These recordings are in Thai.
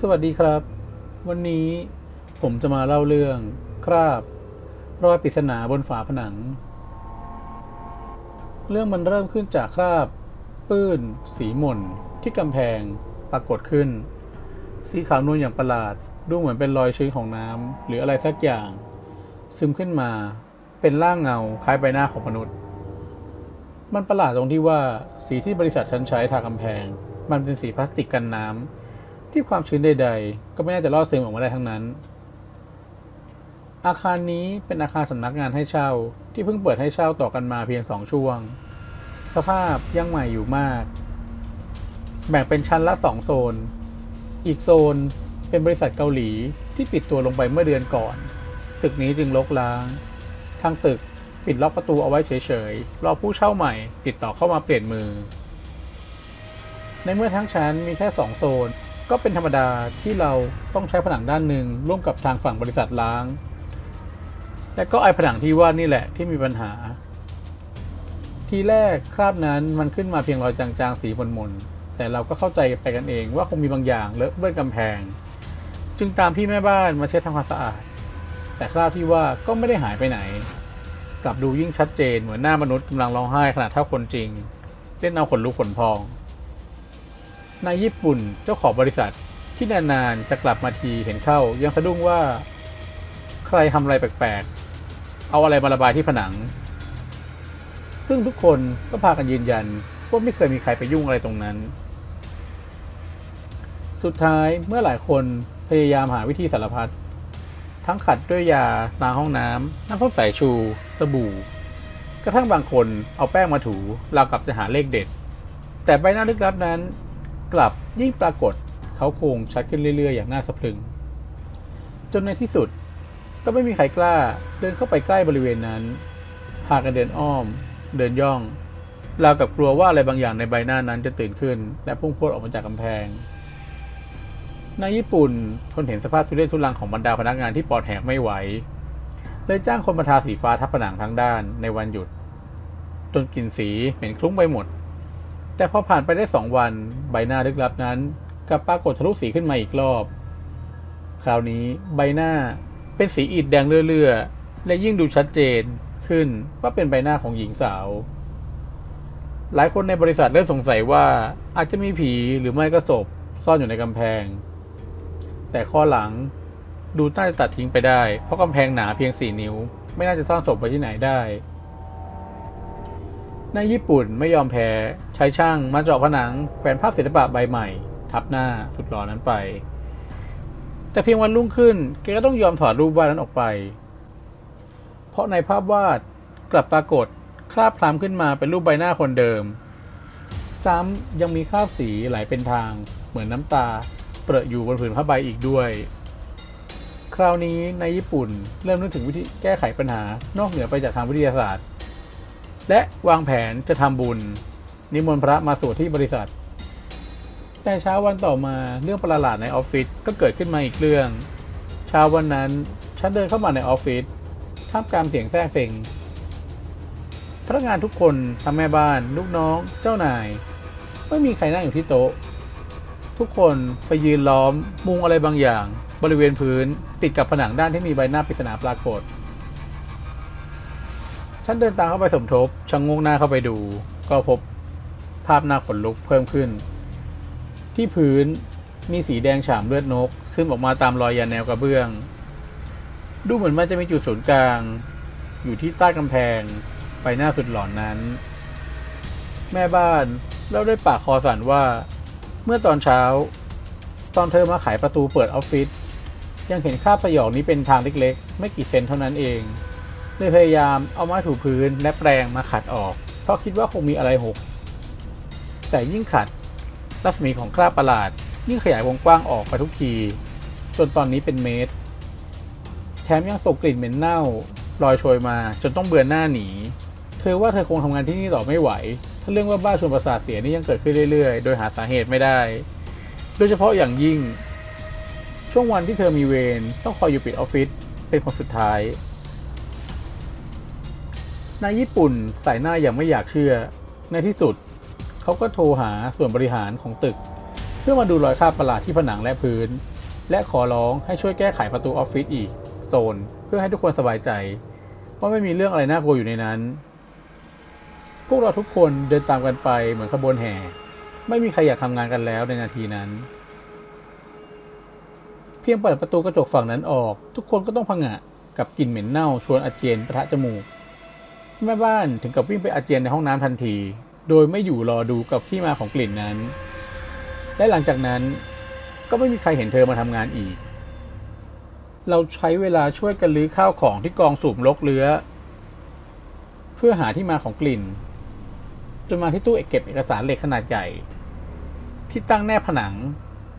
สวัสดีครับ วันนี้ผมจะมาเล่าเรื่องคราบรอยปริศนาบนฝาผนัง เรื่องมันเริ่มขึ้นจากคราบ ปื้น สีหม่น ที่กำแพงปรากฏขึ้น สีขาวนวลอย่างประหลาด ดูเหมือนเป็นรอยชื้นของน้ำหรืออะไรสักอย่าง ซึมขึ้นมาเป็นร่างเงาคล้ายใบหน้าของมนุษย์ มันประหลาดตรงที่ว่าสีที่บริษัทฉันใช้ทากำแพง มันเป็นสีพลาสติกกันน้ำ ที่ความชื้นใด ๆ ก็ไม่น่าจะรอดซึมออกมาได้ทั้งนั้น อาคารนี้เป็นอาคารสำนักงานให้เช่าที่เพิ่งเปิดให้เช่าต่อกันมาเพียงสองช่วง สภาพยังใหม่อยู่มาก แบ่งเป็นชั้นละสองโซน อีกโซนเป็นบริษัทเกาหลีที่ปิดตัวลงไปเมื่อเดือนก่อน ตึกนี้จึงรกร้าง ทางตึกปิดล็อกประตูเอาไว้เฉยๆ รอผู้เช่าใหม่ติดต่อเข้ามาเปลี่ยนมือ ในเมื่อทั้งชั้นมีแค่สองโซน ก็เป็นธรรมดาที่เราต้องใช้ผนังด้านหนึ่งร่วมกับทางฝั่งบริษัทล้าง และก็ไอผนังที่ว่านี่แหละที่มีปัญหา ทีแรกคราบนั้นมันขึ้นมาเพียงรอยจางๆสีมนๆแต่เราก็เข้าใจไปกันเองว่าคงมีบางอย่างเลอะเบื้องกำแพง จึงตามพี่แม่บ้านมาเช็ดทำความสะอาด แต่คราบที่ว่าก็ไม่ได้หายไปไหน กลับดูยิ่งชัดเจนเหมือนหน้ามนุษย์กำลังร้องไห้ขนาดเท่าคนจริงเล่นเอาขนลุกขนพอง ในญี่ปุ่นเจ้าของบริษัทที่นานๆจะกลับมาทีเห็นเข้า ยังสะดุ้งว่า ใครทำอะไรแปลกๆ เอาอะไรมาระบายที่ผนัง ซึ่งทุกคนก็พากันยืนยันว่าไม่เคยมีใครไปยุ่งอะไรตรงนั้น สุดท้ายเมื่อหลายคนพยายามหาวิธีสารพัดทั้งขัดด้วยยาล้างห้องน้ำน้ำส้มสายชู สบู่ กระทั่งบางคนเอาแป้งมาถูราวกับจะหาเลขเด็ด แต่ใบหน้าลึกลับนั้น กลับยิ่งปรากฏเขาโครงชัดขึ้นเรื่อยๆ อย่างน่าสะพรึง จนในที่สุดก็ไม่มีใครกล้าเดินเข้าไปใกล้บริเวณนั้น พากันเดินอ้อม เดินย่องราวกับกลัวว่าอะไรบางอย่างในใบหน้านั้นจะตื่นขึ้น และพุ่งพรวดออกมาจากกำแพงในญี่ปุ่นทนเห็นสภาพทุเรศทุลังของบรรดาพนักงานที่ปอดแหกไม่ไหว เลยจ้างคนมาทาสีฟ้าทับผนังทั้งด้านในวันหยุด จนกลิ่นสีเหม็นคลุ้งไปหมด แต่พอผ่านไปได้สองวัน ใบหน้าลึกลับนั้นกลับปรากฏทะลุสีขึ้นมาอีกรอบ คราวนี้ใบหน้าเป็นสีอิฐแดงเลื่อๆและยิ่งดูชัดเจนขึ้นว่าเป็นใบหน้าของหญิงสาว หลายคนในบริษัทเริ่มสงสัยว่าอาจจะมีผีหรือไม่ก็ศพซ่อนอยู่ในกำแพง แต่ข้อหลังดูน่าจะตัดทิ้งไปได้ เพราะกำแพงหนาเพียงสี่นิ้ว ไม่น่าจะซ่อนศพไว้ที่ไหนได้ ในญี่ปุ่นไม่ยอมแพ้ ใช้ช่างมาเจาะผนังแขวนภาพศิลปะใบใหม่ ทับหน้าสุดหล่อนั้นไป แต่เพียงวันรุ่งขึ้นแกก็ต้องยอมถอดรูปวาดนั้นออกไป เพราะในภาพวาดกลับปรากฏคราบคล้ำขึ้นมาเป็นรูปใบหน้าคนเดิม ซ้ำยังมีคราบสีไหลเป็นทาง เหมือนน้ำตา เปรอะอยู่บนผืนผ้าใบอีกด้วย คราวนี้ในญี่ปุ่นเริ่มนึกถึงวิธีแก้ไขปัญหานอกเหนือไปจากทางวิทยาศาสตร์ และวางแผนจะทำบุญ นิมนต์พระมาสวดที่บริษัท แต่เช้าวันต่อมาเรื่องประหลาดในออฟฟิศก็เกิดขึ้นมาอีกเรื่อง เช้าวันนั้นฉันเดินเข้ามาในออฟฟิศท่ามกลางเสียงแทรกเซ็งพนักงานทุกคนทั้งแม่บ้าน ลูกน้อง เจ้านาย ไม่มีใครนั่งอยู่ที่โต๊ะ ทุกคนไปยืนล้อมมุงอะไรบางอย่าง บริเวณพื้นติดกับผนังด้านที่มีใบหน้าปริศนาปรากฏ ฉันเดินตามเข้าไปสมทบชะงงหน้าเข้าไปดู ก็พบภาพหน้าขนลุกเพิ่มขึ้น ที่พื้นมีสีแดงฉ่ำเลือดนก ซึ่งออกมาตามรอยยาแนวกระเบื้อง ดูเหมือนมันจะมีจุดศูนย์กลาง อยู่ที่ใต้กำแพงใบหน้าสุดหลอนนั้น แม่บ้านเล่าด้วยปากคอสั่นว่า เมื่อตอนเช้า ตอนเธอมาไขประตูเปิดออฟฟิศยังเห็นคราบประหยอกนี้เป็นทางเล็กๆ ไม่กี่เซนเท่านั้นเอง เลยพยายามเอาไม้ถูพื้นและแปรงมาขัดออก เพราะคิดว่าคงมีอะไรหก แต่ยิ่งขัด รัศมีของคราบประหลาด ยิ่งขยายวงกว้างออกไปทุกที จนตอนนี้เป็นเมตร แถมยังส่งกลิ่นเหม็นเน่าลอยโชยมาจนต้องเบือนหน้าหนี เธอว่าเธอคงทำงานที่นี่ต่อไม่ไหว ถ้าเรื่องว่าบ้าชวนประสาทเสียนี่ยังเกิดขึ้นเรื่อยๆ โดยหาสาเหตุไม่ได้ โดยเฉพาะอย่างยิ่ง ช่วงวันที่เธอมีเวรต้องคอยอยู่ปิดออฟฟิศเป็นคนสุดท้าย นายญี่ปุ่นใส่หน้าอย่างไม่อยากเชื่อ ในที่สุด เขาก็โทรหาส่วนบริหารของตึก เพื่อมาดูรอยคราบประหลาดที่ผนังและพื้น และขอร้องให้ช่วยแก้ไขประตูออฟฟิศอีกโซน เพื่อให้ทุกคนสบายใจว่าไม่มีเรื่องอะไรน่ากลัวอยู่ในนั้น พวกเราทุกคนเดินตามกันไปเหมือนขบวนแห่ ไม่มีใครอยากทำงานกันแล้วในนาทีนั้น เพียงเปิดประตูกระจกฝั่งนั้นออก ทุกคนก็ต้องพังะกับกลิ่นเหม็นเน่าชวนอาเจียนปะทะจมูก แม่บ้านถึงกับวิ่งไปอาเจียนในห้องน้ำทันที โดยไม่อยู่รอดูกับที่มาของกลิ่นนั้น และหลังจากนั้นก็ไม่มีใครเห็นเธอมาทำงานอีก เราใช้เวลาช่วยกันลื้อข้าวของที่กองสูบรกเรื้อเพื่อหาที่มาของกลิ่น จนมาที่ตู้เก็บเอกสารเหล็กขนาดใหญ่ ที่ตั้งแนบผนัง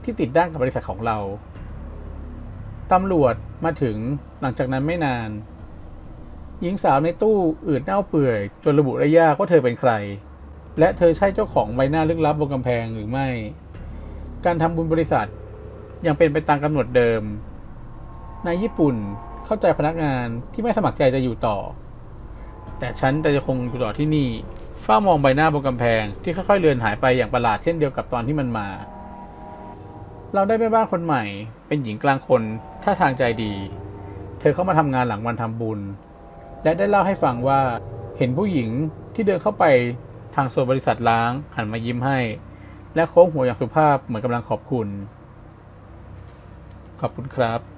ที่ติดด้านกับบริษัทของเราตำรวจมาถึงหลังจากนั้นไม่นาน หญิงสาวในตู้อืดเน่าเปื่อย จนระบุได้ยากว่าเธอเป็นใคร และเธอใช่เจ้าของใบหน้าลึกลับบนกำแพงหรือไม่ การทำบุญบริษัทยังเป็นไปตามกำหนดเดิม ในญี่ปุ่นเข้าใจพนักงานที่ไม่สมัครใจจะอยู่ต่อ แต่ฉันจะคงอยู่ต่อที่นี่เฝ้ามองใบหน้าบนกำแพงที่ค่อยๆเลือนหายไปอย่างประหลาดเช่นเดียวกับตอนที่มันมา เราได้แม่บ้านคนใหม่ เป็นหญิงกลางคนท่าทางใจดี เธอเข้ามาทำงานหลังวันทำบุญ และได้เล่าให้ฟังว่า เห็นผู้หญิงที่เดินเข้าไปทางโซนบริษัทล้างหันมายิ้มให้ และโค้งหัวอย่างสุภาพเหมือนกำลังขอบคุณ ขอบคุณครับ